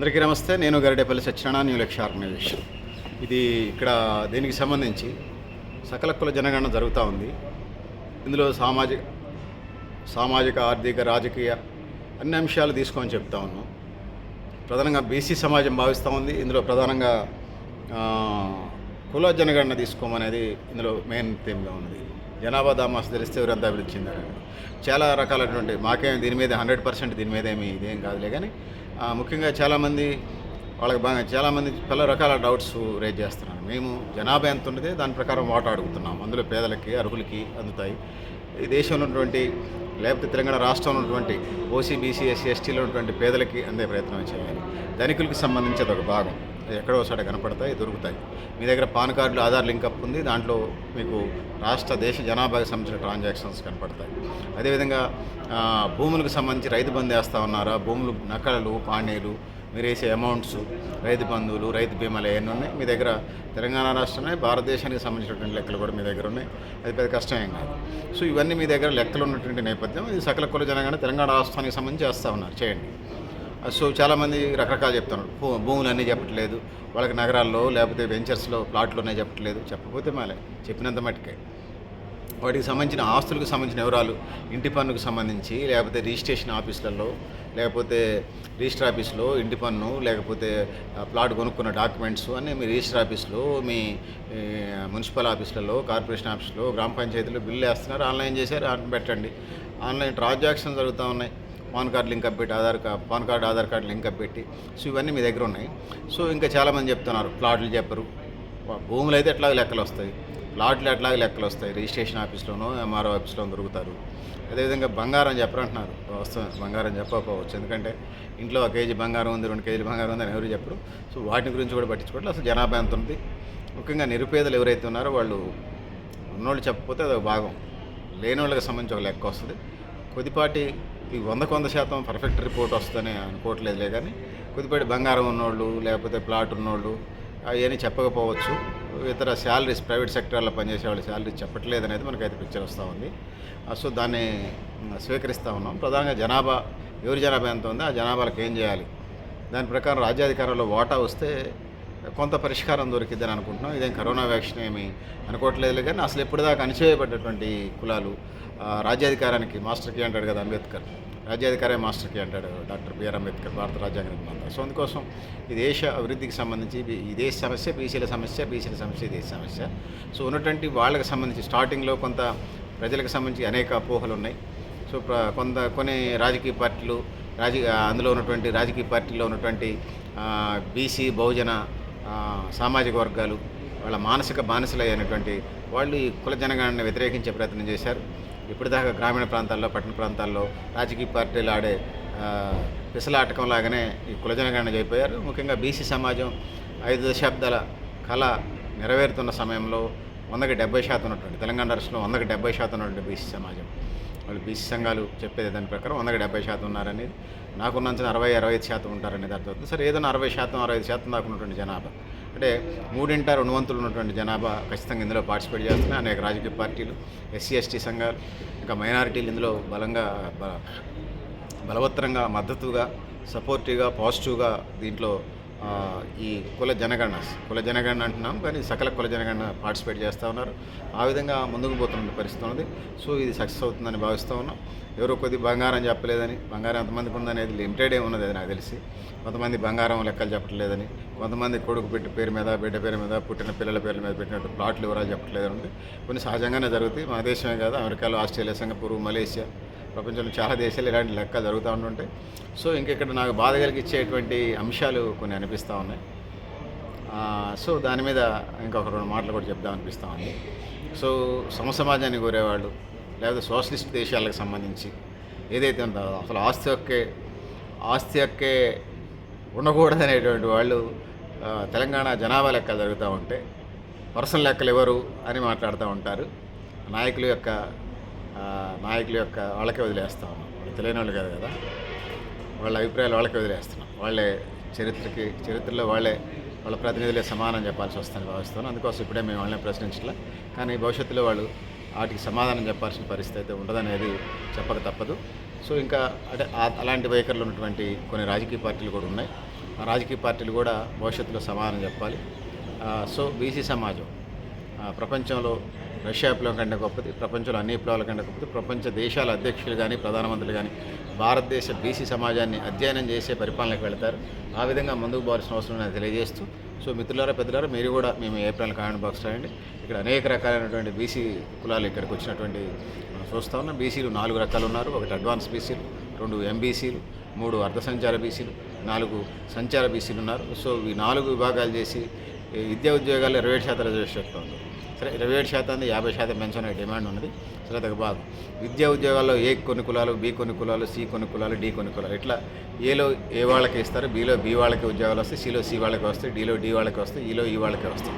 అందరికీ నమస్తే. నేను గరిడేపల్లి సత్యనారాయణ న్యూ లక్ష్య ఆర్గనైజేషన్. ఇది ఇక్కడ దీనికి సంబంధించి సకల కుల జనగణన జరుగుతూ ఉంది. ఇందులో సామాజిక సామాజిక ఆర్థిక రాజకీయ అన్ని అంశాలు తీసుకొని చెప్తా ఉన్నాం. ప్రధానంగా బీసీ సమాజం భావిస్తూ ఉంది. ఇందులో ప్రధానంగా కుల జనగణన తీసుకోమనేది ఇందులో మెయిన్ థీమ్గా ఉన్నది. జనాభా దామాస్ తెలిస్తే ఎవరంతా అభివృద్ధి చెందారు చాలా రకాలైనటువంటి మాకేం దీని మీద హండ్రెడ్ పర్సెంట్ దీని మీద ఏమి ఇదేం కాదులే కానీ ముఖ్యంగా చాలామంది వాళ్ళకి బాగా చాలామంది పలు రకాల డౌట్స్ రేజ్ చేస్తున్నారు. మేము జనాభా ఎంత ఉన్నదే దాని ప్రకారం వాటా అడుగుతున్నాం. అందులో పేదలకి అర్హులకి అందుతాయి. ఈ దేశంలో ఉన్నటువంటి లేకపోతే తెలంగాణ రాష్ట్రంలో ఉన్నటువంటి ఓసీ బీసీ ఎస్సీ ఎస్టీలో ఉన్నటువంటి పేదలకి అందే ప్రయత్నం చేయాలి. ధనికులకి సంబంధించి అదొక భాగం. ఎక్కడో ఒకసారి కనపడతాయి దొరుకుతాయి. మీ దగ్గర పాన్ కార్డులు ఆధార్ లింకప్ ఉంది దాంట్లో మీకు రాష్ట్ర దేశ జనాభాకి సంబంధించిన ట్రాన్సాక్షన్స్ కనపడతాయి. అదేవిధంగా భూములకు సంబంధించి రైతు బంధు వేస్తూ ఉన్నారా? భూములు నకలలు పాణీలు మీరు వేసే అమౌంట్స్ రైతు బంధువులు రైతు బీమాలు అవన్నీ ఉన్నాయి? మీ దగ్గర తెలంగాణ రాష్ట్రమే భారతదేశానికి సంబంధించినటువంటి లెక్కలు కూడా మీ దగ్గర ఉన్నాయి. అది పెద్ద కష్టమేం కాదు. సో ఇవన్నీ మీ దగ్గర లెక్కలు ఉన్నటువంటి నేపథ్యం. ఇది సకల కుల జనగానే తెలంగాణ రాష్ట్రానికి సంబంధించి చేస్తూ ఉన్నారు. చేయండి. సో చాలామంది రకరకాలు చెప్తున్నారు. భూ భూములు అన్నీ చెప్పట్లేదు. వాళ్ళకి నగరాల్లో లేకపోతే వెంచర్స్లో ప్లాట్లు ప్లాట్లోనే చెప్పట్లేదు. చెప్పకపోతే మాలే. చెప్పినంత మట్టుకే. వాటికి సంబంధించిన ఆస్తులకు సంబంధించిన వివరాలు ఇంటి పన్నుకు సంబంధించి లేకపోతే రిజిస్ట్రేషన్ ఆఫీసులలో లేకపోతే రిజిస్టర్ ఆఫీస్లో ఇంటి పన్ను లేకపోతే ప్లాట్ కొనుక్కున్న డాక్యుమెంట్స్ అన్నీ మీ రిజిస్టర్ ఆఫీస్లో మీ మున్సిపల్ ఆఫీసులలో కార్పొరేషన్ ఆఫీస్లో గ్రామ పంచాయతీలో బిల్లు వేస్తున్నారు. ఆన్లైన్ చేశారు. ఆన్లైన్ పెట్టండి. ఆన్లైన్ ట్రాన్సాక్షన్ జరుగుతూ ఉన్నాయి. పాన్ కార్డు లింక్ అప్ పెట్టి Aadhaar card PAN card Aadhaar card link up పెట్టి సో ఇవన్నీ మీ దగ్గర ఉన్నాయి. సో ఇంకా చాలామంది చెప్తున్నారు ప్లాట్లు చెప్పరు. భూములు అయితే ఎట్లాగ లెక్కలు వస్తాయి? ప్లాట్లు ఎట్లాగ లెక్కలు వస్తాయి? రిజిస్ట్రేషన్ ఆఫీస్లోనో ఎంఆర్ఓ ఆఫీస్లో దొరుకుతారు. అదేవిధంగా బంగారం చెప్పరంటున్నారు వస్తుంది బంగారం చెప్పకపోవచ్చు. ఎందుకంటే ఇంట్లో ఒక కేజీ బంగారం ఉంది రెండు కేజీలు బంగారం ఉంది అని ఎవరు చెప్పరు. సో వాటి గురించి కూడా పట్టించుకోవట్లేదు అసలు జనాభా ఎంత ఉంది? ముఖ్యంగా నిరుపేదలు ఎవరైతే ఉన్నారో వాళ్ళు ఉన్నోళ్ళు చెప్పకపోతే అదొక భాగం. లేని వాళ్ళకి సంబంధించి ఒక లెక్క వస్తుంది. కొద్దిపాటి ఈ వందకు వంద శాతం పర్ఫెక్ట్ రిపోర్ట్ వస్తుందని అనుకోవట్లేదులే కానీ కొద్దిపాటి బంగారం ఉన్నోళ్ళు లేకపోతే ప్లాట్ ఉన్నోళ్ళు అవన్నీ చెప్పకపోవచ్చు. ఇతర శాలరీస్ ప్రైవేట్ సెక్టర్లో పనిచేసే వాళ్ళు శాలరీస్ చెప్పట్లేదు అనేది మనకైతే పిక్చర్ వస్తూ ఉంది. సో దాన్ని స్వీకరిస్తూ ఉన్నాం. ప్రధానంగా జనాభా ఎవరి జనాభా ఎంత ఉందో ఆ జనాభాలకు ఏం చేయాలి? దాని ప్రకారం రాజ్యాధికారంలో వాటా వస్తే కొంత పరిష్కారం దొరికిద్దని అనుకుంటున్నాం. ఇదేం కరోనా వ్యాక్సిన్ ఏమి అనుకోవట్లేదు కానీ అసలు ఎప్పటిదాకా అణిచివేయబడ్డటువంటి కులాలు రాజ్యాధికారానికి మాస్టర్ కీ అంటాడు కదా అంబేద్కర్. రాజ్యాధికారే మాస్టర్ కీ అంటాడు డాక్టర్ బిఆర్ అంబేద్కర్ భారత రాజ్యాంగ నిర్మాత. సో అందుకోసం ఈ దేశ అభివృద్ధికి సంబంధించి ఈ దేశ సమస్య బీసీల సమస్య బీసీల సమస్య ఈ దేశ సమస్య. సో ఉన్నటువంటి వాళ్ళకి సంబంధించి స్టార్టింగ్లో కొంత ప్రజలకు సంబంధించి అనేక అపోహలు ఉన్నాయి. సో కొంత కొన్ని రాజకీయ పార్టీలు రాజకీయ అందులో ఉన్నటువంటి రాజకీయ పార్టీలో ఉన్నటువంటి బీసీ బహుజన సామాజిక వర్గాలు వాళ్ళ మానసిక బానిసలు అయినటువంటి వాళ్ళు ఈ కుల జనగణన వ్యతిరేకించే ప్రయత్నం చేశారు. ఇప్పటిదాకా గ్రామీణ ప్రాంతాల్లో పట్టణ ప్రాంతాల్లో రాజకీయ పార్టీలు ఆడే పిసలాటకం లాగానే ఈ కులజనగణన అయిపోయారు ముఖ్యంగా బీసీ సమాజం ఐదు దశాబ్దాల కళ నెరవేరుతున్న సమయంలో వందకి డెబ్బై శాతం ఉన్నటువంటి తెలంగాణ రాష్ట్రంలో వందకి డెబ్బై శాతం ఉన్నటువంటి బీసీ సమాజం. వాళ్ళు బీసీ సంఘాలు చెప్పేది దాని ప్రకారం వందకి డెబ్బై శాతం ఉన్నారనేది నాకున్నంచిన అరవై అరవై ఐదు శాతం ఉంటారనేది అర్థమవుతుంది సరే ఏదైనా అరవై శాతం అరవై ఐదు శాతం దాకా ఉన్నటువంటి జనాభా. అంటే మూడింట రెండు వంతులు ఉన్నటువంటి జనాభా ఖచ్చితంగా ఇందులో పార్టిసిపేట్ చేస్తున్నాయి అనేక రాజకీయ పార్టీలు ఎస్సీ ఎస్టీ సంఘాలు ఇంకా మైనారిటీలు ఇందులో బలంగా బలవత్తరంగా మద్దతుగా సపోర్టివ్గా పాజిటివ్గా దీంట్లో ఈ కుల జనగణన కుల జనగణన అంటున్నాం కానీ సకల కుల జనగణన పార్టిసిపేట్ చేస్తూ ఉన్నారు. ఆ విధంగా ముందుకు పోతున్న పరిస్థితి ఉన్నది సో ఇది సక్సెస్ అవుతుందని భావిస్తూ ఉన్నాం. ఎవరో కొద్ది బంగారం చెప్పలేదని బంగారం ఎంతమందికి ఉందనేది లిమిటెడే ఉన్నది అది నాకు తెలిసి. కొంతమంది బంగారం లెక్కలు చెప్పట్లేదని కొంతమంది కొడుకు పెట్టి పేరు మీద బిడ్డ పేరు మీద పుట్టిన పిల్లల పేర్ల మీద పెట్టినట్టు ప్లాట్లు వివరాలు చెప్పట్లేదని ఉంది. కొన్ని సహజంగానే జరుగుతాయి. మన దేశమే కాదు అమెరికాలో ఆస్ట్రేలియా సింగపూర్ మలేషియా ప్రపంచంలో చాలా దేశాలు ఇలాంటి లెక్క జరుగుతూ ఉంటుంటాయి సో ఇంకెక్కడ నాకు బాధ కలిగించేటువంటి అంశాలు కొన్ని అనిపిస్తూ ఉన్నాయి. సో దాని మీద ఇంకొక రెండు మాటలు కూడా చెప్దాం అనిపిస్తూ ఉంది. సో సమసమాజాన్ని కోరేవాళ్ళు లేకపోతే సోషలిస్ట్ దేశాలకు సంబంధించి ఏదైతే ఉందో అసలు ఆస్తి హక్కే ఆస్తి హక్కే ఉండకూడదనేటువంటి వాళ్ళు తెలంగాణ జనాభా లెక్కలు జరుగుతూ ఉంటే పర్సనల్ లెక్కలు ఎవరు అని మాట్లాడుతూ ఉంటారు. నాయకుల యొక్క నాయకుల యొక్క వాళ్ళకే వదిలేస్తా ఉన్నాం. తెలియని వాళ్ళు కాదు కదా. వాళ్ళ అభిప్రాయాలు వాళ్ళకే వదిలేస్తున్నాం. వాళ్ళే చరిత్రకి చరిత్రలో వాళ్ళే వాళ్ళ ప్రతినిధులే సమానం చెప్పాల్సి వస్తుందని భావిస్తాను అందుకోసం ఇప్పుడే మేము వాళ్ళని ప్రశ్నించలే కానీ భవిష్యత్తులో వాళ్ళు వాటికి సమాధానం చెప్పాల్సిన పరిస్థితి అయితే ఉండదనేది చెప్పక తప్పదు. సో ఇంకా అంటే అలాంటి వైఖరులు ఉన్నటువంటి కొన్ని రాజకీయ పార్టీలు కూడా ఉన్నాయి. ఆ రాజకీయ పార్టీలు కూడా భవిష్యత్తులో సమాధానం చెప్పాలి. సో బీసీ సమాజం ప్రపంచంలో రష్యా విప్లవం కంటే గొప్పది ప్రపంచంలో అన్ని విప్లవాల కంటే గొప్పది ప్రపంచ దేశాల అధ్యక్షులు కానీ ప్రధానమంత్రులు కానీ భారతదేశ బీసీ సమాజాన్ని అధ్యయనం చేసే పరిపాలనకు వెళతారు. ఆ విధంగా ముందుకు పోవాల్సిన అవసరం నేను తెలియజేస్తూ సో మిత్రులారా పెద్దలారా మీరు కూడా మేము ఏప్రిల్ కామెంట్ బాక్స్ రాయండి ఇక్కడ అనేక రకాలైనటువంటి బీసీ కులాలు ఇక్కడికి వచ్చినటువంటి మనం ఉన్నాం. బీసీలు నాలుగు రకాలు ఉన్నారు. ఒకటి అడ్వాన్స్ బీసీలు రెండు ఎంబీసీలు మూడు అర్ధ సంచార బీసీలు నాలుగు సంచార బీసీలు ఉన్నారు. సో ఈ నాలుగు విభాగాలు చేసి ఈ విద్యా ఉద్యోగాలు ఇరవై ఏడు శాతం రిజర్వేషన్ చెప్తుంది సరే ఇరవై ఏడు శాతాన్ని యాభై శాతం పెంచనే డిమాండ్ ఉన్నది. సరే అదొక భాగం విద్యా ఉద్యోగాల్లో ఏ కొన్ని కులాలు బి కొన్ని కులాలు సి కొన్ని కులాలు డి కొన్ని కులాలు. ఇట్లా ఏలో ఏ వాళ్ళకి ఇస్తారు బిలో బి వాళ్ళకి ఉద్యోగాలు వస్తాయి సిలో సి వాళ్ళకి వస్తాయి డిలో డి వాళ్ళకి వస్తాయి ఈలో ఈ వాళ్ళకి వస్తాయి.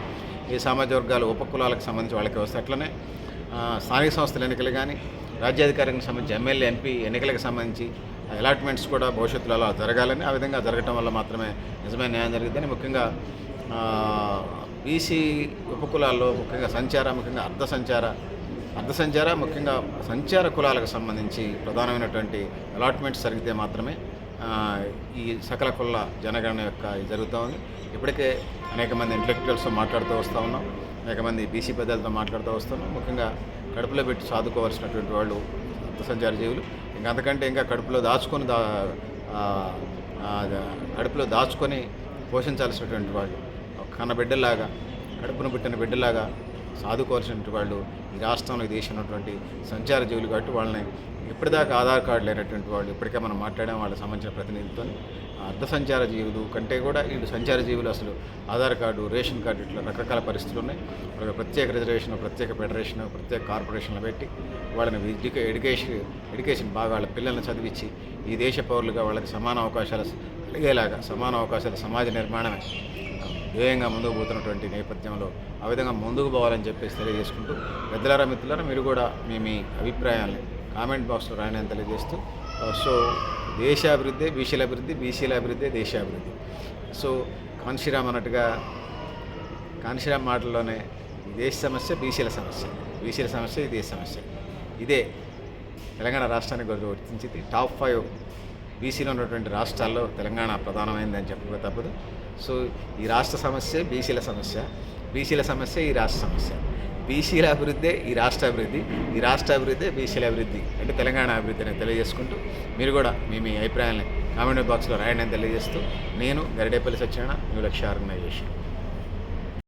ఈ సామాజిక వర్గాలు ఉపకులాలకు సంబంధించి వాళ్ళకి వస్తాయి. అట్లనే స్థానిక సంస్థల ఎన్నికలు కానీ రాజ్యాధికారికి సంబంధించి ఎమ్మెల్యే ఎంపీ ఎన్నికలకు సంబంధించి అలాట్మెంట్స్ కూడా భవిష్యత్తులో అలా జరగాలని ఆ విధంగా జరగటం వల్ల మాత్రమే నిజమైన న్యాయం జరుగుతుందని ముఖ్యంగా బీసీ ఉపకులాల్లో ముఖ్యంగా సంచార ముఖ్యంగా అర్ధ సంచార. అర్ధ సంచార ముఖ్యంగా సంచార కులాలకు సంబంధించి ప్రధానమైనటువంటి అలాట్మెంట్స్ జరిగితే మాత్రమే ఈ సకల కుల జనగణన యొక్క జరుగుతూ ఉంది. ఇప్పటికే అనేక మంది ఇంటలెక్చువల్స్తో మాట్లాడుతూ వస్తూ ఉన్నాం. అనేక మంది బీసీ పెద్దలతో మాట్లాడుతూ వస్తున్నాం ముఖ్యంగా కడుపులో పెట్టి సాదుకోవాల్సినటువంటి వాళ్ళు అర్థ సంచార జీవులు. ఇంకా అంతకంటే ఇంకా కడుపులో దాచుకొని దా కడుపులో దాచుకొని పోషించాల్సినటువంటి వాళ్ళు కన్న బిడ్డలాగా కడుపును పుట్టిన బిడ్డలాగా సాధుకోవాల్సినటువంటి వాళ్ళు ఈ రాష్ట్రంలో ఈ దేశంలో సంచార జీవులు కాబట్టి వాళ్ళని ఇప్పటిదాకా ఆధార్ కార్డు లేనటువంటి వాళ్ళు ఇప్పటికే మనం మాట్లాడడం వాళ్ళకి సంబంధించిన ప్రతినిధులతో అర్ధ సంచార జీవులు కంటే కూడా వీళ్ళు సంచార జీవులు అసలు ఆధార్ కార్డు రేషన్ కార్డు ఇట్లా రకరకాల పరిస్థితులు ఉన్నాయి. వాళ్ళకి ప్రత్యేక రిజర్వేషన్ ప్రత్యేక ఫెడరేషన్ ప్రత్యేక కార్పొరేషన్లు పెట్టి వాళ్ళని ఎడ్యుకే ఎడ్యుకేషన్ ఎడ్యుకేషన్ బాగా వాళ్ళ పిల్లల్ని చదివించి ఈ దేశ పౌరులుగా వాళ్ళకి సమాన అవకాశాలు కలిగేలాగా సమాన అవకాశాల సమాజ నిర్మాణమే. ధ్యేయంగా ముందుకు పోతున్నటువంటి నేపథ్యంలో ఆ విధంగా ముందుకు పోవాలని చెప్పేసి తెలియజేసుకుంటూ పెద్దలారా మిత్రులారా మీరు కూడా మీ మీ అభిప్రాయాల్ని కామెంట్ బాక్స్లో రాయని తెలియజేస్తూ సో దేశాభివృద్ధి బీసీల అభివృద్ధి బీసీల అభివృద్ధి దేశాభివృద్ధి. సో కాన్షిరామ్ అన్నట్టుగా కాన్షిరామ్ మాటల్లోనే దేశ సమస్య బీసీల సమస్య. బీసీల సమస్య ఈ దేశ సమస్య. ఇదే తెలంగాణ రాష్ట్రానికి గుర్తించింది. టాప్ ఫైవ్ బీసీలో ఉన్నటువంటి రాష్ట్రాల్లో తెలంగాణ ప్రధానమైందని చెప్పక తప్పదు. సో ఈ రాష్ట్ర సమస్య బీసీల సమస్య. బీసీల సమస్య ఈ రాష్ట్ర సమస్య. బీసీల అభివృద్ధి ఈ రాష్ట్ర అభివృద్ధి. ఈ రాష్ట్ర అభివృద్ధి బీసీల అభివృద్ధి అంటే తెలంగాణ అభివృద్ధి అని తెలియజేసుకుంటూ మీరు కూడా మీ మీ అభిప్రాయాలని కామెంట్ బాక్స్లో రాయండి అని తెలియజేస్తూ నేను గరిడేపల్లి సత్యనారాయణ న్యూ లక్ష్య ఆర్గనైజేషన్